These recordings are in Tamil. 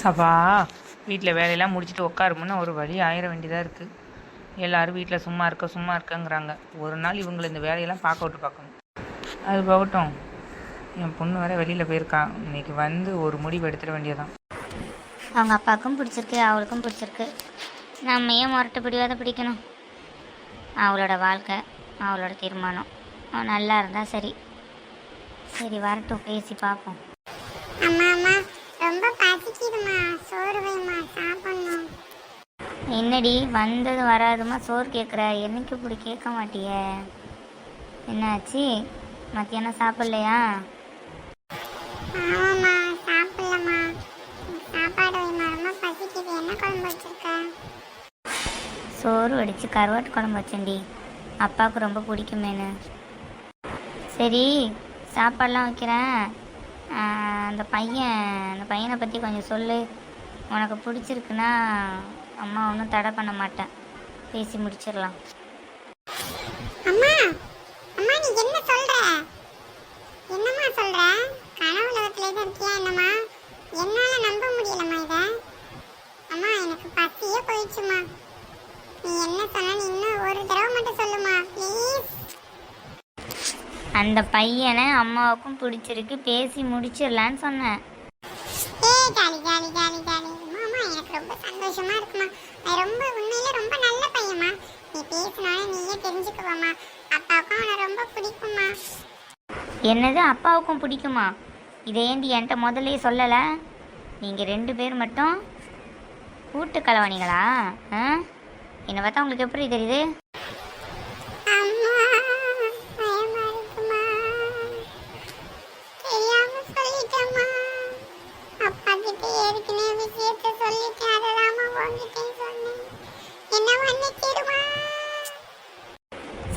சபா. வீட்டில் வேலையெல்லாம் முடிச்சுட்டு உட்காருமுன்னா ஒரு வழி ஆயிர வேண்டியதாக இருக்குது எல்லோரும் வீட்டில் சும்மா இருக்க சும்மா இருக்கங்கிறாங்க. ஒரு நாள் இவங்களை இந்த வேலையெல்லாம் பார்க்க விட்டு பார்க்கணும். அது போகட்டும். என் பொண்ணு வேற வெளியில் போயிருக்கான் இன்னைக்கு வந்து ஒரு முடிவு எடுத்துட வேண்டியதான் அவங்க அப்பாவுக்கும் பிடிச்சிருக்கு அவளுக்கும் பிடிச்சிருக்கு. நம்ம ஏன் முரட்டு பிடிவாத பிடிக்கணும்? அவளோட வாழ்க்கை அவளோட தீர்மானம். அவன் நல்லா இருந்தால் சரி. சரி வரட்டும். பேசி பார்ப்போம் அம்மா அம்மா ரொம்ப பசிக்குதுமா சோறு வைமா சாப்பிடணும் என்னடி வந்தது வராதுமா? சோறு கேட்குற என்னைக்கு இப்படி கேட்க மாட்டியே? என்னாச்சு? மத்தியானம் சாப்பிட்லையா? சோறு வடித்து கருவாட்டு குழம்பு வச்சேன்டி. அப்பாவுக்கு ரொம்ப பிடிக்குமேனு சரி சாப்பாடெலாம் வைக்கிறேன். அந்த பையன் அந்த பையனை பற்றி கொஞ்சம் சொல்லு. உனக்கு பிடிச்சிருக்குன்னா அம்மா ஒன்றும் தடை பண்ண மாட்டேன். பேசி முடிச்சிடலாம். அம்மா அம்மா நீ என்ன சொல்ற? என்னம்மா சொல்ற? கனவு உலகத்துல எதுவும் இருக்கியா என்னம்மா? என்னால நம்ப முடியலம்மா இத. அம்மா எனக்கு பசியே போயிடுச்சுமா நீ என்ன சொன்ன இன்னும் ஒரு தடவை மட்டும் சொல்லுமா ப்ளீஸ் அந்த பையனை அம்மாவுக்கும் பிடிச்சிருக்கு பேசி முடிச்சிடலான்னு சொன்னேன். Jolly jolly jolly jolly. மாமா எனக்கு ரொம்ப சந்தோஷமா இருக்குமா? நான் ரொம்ப உண்மையில ரொம்ப நல்ல பையன்மா. நீ பேசினாலே நீயே தெரிஞ்சுக்குவாமா அப்பாவுக்கும் அவனை ரொம்ப பிடிக்குமா என்னது அப்பாவுக்கும் பிடிக்குமா? இதை ஏண்டி என்கிட்ட முதல்ல சொல்லலை? நீங்கள் ரெண்டு பேர் மட்டும் கூட்டு கலவாணிகளா? ஆ? என்னை பார்த்தா உங்களுக்கு எப்படி தெரியுது?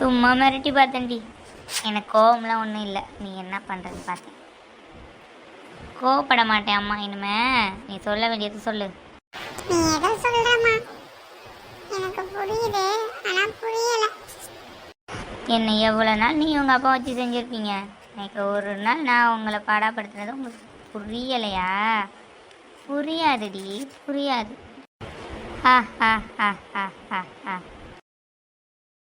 சும்மா மிரட்டி பார்த்தேன்டி. எனக்கு கோவம்லாம் ஒன்றும் இல்லை. நீ என்ன பண்ணுறது பார்த்தேன். கோவப்பட மாட்டேன் அம்மா இனிமே. நீ சொல்ல வேண்டியது சொல்லு. நீ ஏதோ சொல்றமா எனக்கு புரியுது ஆனா புரியல. என்னை எவ்வளோ நாள் நீ உங்கள் அப்பா வச்சு செஞ்சுருப்பீங்க எனக்கு ஒரு நாள் நான் உங்களை பாடாப்படுத்துனது உங்களுக்கு புரியலையா? புரியாதுடி புரியாது. ஹா ஹா ஹா ஹா ஹா ஹா